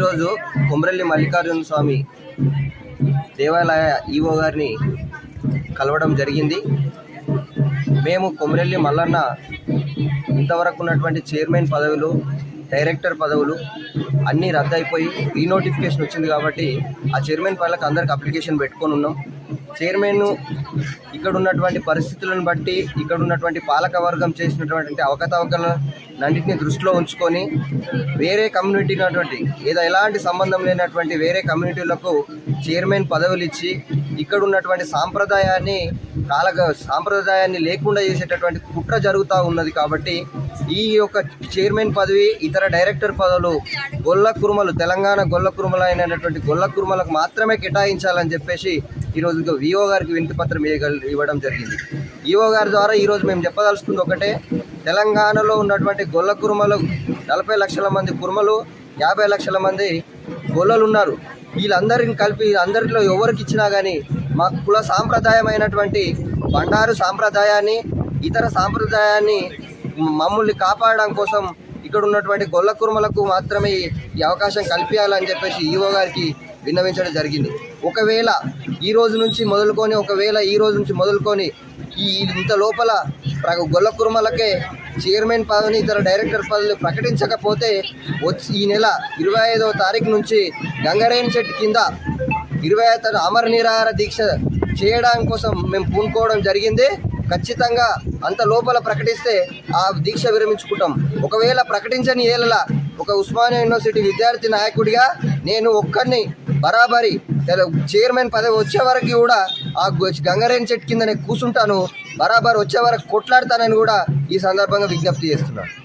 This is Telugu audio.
ఈరోజు కొమరల్లి మల్లికార్జున స్వామి దేవాలయ ఈవో గారిని కలవడం జరిగింది. మేము కొమరల్లి మల్లన్న ఇంతవరకు ఉన్నటువంటి చైర్మన్ పదవులు డైరెక్టర్ పదవులు అన్నీ రద్దయిపోయి రీనోటిఫికేషన్ వచ్చింది కాబట్టి ఆ చైర్మన్ పనులకు అందరికి అప్లికేషన్ పెట్టుకొని ఉన్నాం. చైర్మన్ ఇక్కడ ఉన్నటువంటి పరిస్థితులను బట్టి ఇక్కడ ఉన్నటువంటి పాలక వర్గం చేసినటువంటి అవకతవకలన్నింటినీ దృష్టిలో ఉంచుకొని వేరే కమ్యూనిటీ ఉన్నటువంటి ఏదో ఎలాంటి సంబంధం లేనటువంటి వేరే కమ్యూనిటీలకు చైర్మన్ పదవులు ఇచ్చి ఇక్కడ ఉన్నటువంటి సాంప్రదాయాన్ని కాల సాంప్రదాయాన్ని లేకుండా చేసేటటువంటి కుట్ర జరుగుతూ ఉన్నది కాబట్టి ఈ యొక్క చైర్మన్ పదవి ఇతర డైరెక్టర్ పదవులు గొల్ల కురుమలు తెలంగాణ గొల్ల కురుమలు అయినటువంటి గొల్ల కురుమలకు మాత్రమే కేటాయించాలని చెప్పేసి ఈరోజు విఓ గారికి వినతి పత్రం ఇవ్వడం జరిగింది. ఈఓ గారి ద్వారా ఈరోజు మేము చెప్పదలుచుకుంది ఒకటే తెలంగాణలో ఉన్నటువంటి గొల్ల కురుమలు నలభై లక్షల మంది కురుమలు యాభై లక్షల మంది గొల్లలు ఉన్నారు వీళ్ళందరిని కలిపి అందరిలో ఎవరికి ఇచ్చినా కానీ మా కుల సాంప్రదాయమైనటువంటి బండారు సాంప్రదాయాన్ని ఇతర సాంప్రదాయాన్ని మమ్మల్ని కాపాడడం కోసం ఇక్కడ ఉన్నటువంటి గొల్ల కురుమలకు మాత్రమే ఈ అవకాశం కల్పించాలని చెప్పేసి ఈఓ గారికి విన్నవించడం జరిగింది. ఒకవేళ ఈ రోజు నుంచి మొదలుకొని ఒకవేళ ఈ రోజు నుంచి మొదలుకొని ఈ ఇంత లోపల గొల్ల కురుమలకే చైర్మన్ పదవిని ఇతర డైరెక్టర్ పదవిని ప్రకటించకపోతే వచ్చి ఈ నెల ఇరవై ఐదవ తారీఖు నుంచి గంగరేణి చెట్టు కింద ఇరవై ఐదు అమర నిరాహార దీక్ష చేయడం కోసం మేము పూనుకోవడం జరిగింది. ఖచ్చితంగా అంత లోపల ప్రకటిస్తే ఆ దీక్ష విరమించుకుంటాం. ఒకవేళ ప్రకటించని ఏళ్ళ ఒక ఉస్మానియా యూనివర్సిటీ విద్యార్థి నాయకుడిగా నేను ఒక్కరిని బరాబరి చైర్మన్ పదవి వచ్చే వరకు కూడా ఆ గొ- గంగరేణి చెట్టు కింద నేను కూర్చుంటాను బరాబర్ వచ్చే వరకు కొట్లాడతానని కూడా ఈ సందర్భంగా విజ్ఞప్తి చేస్తున్నాను.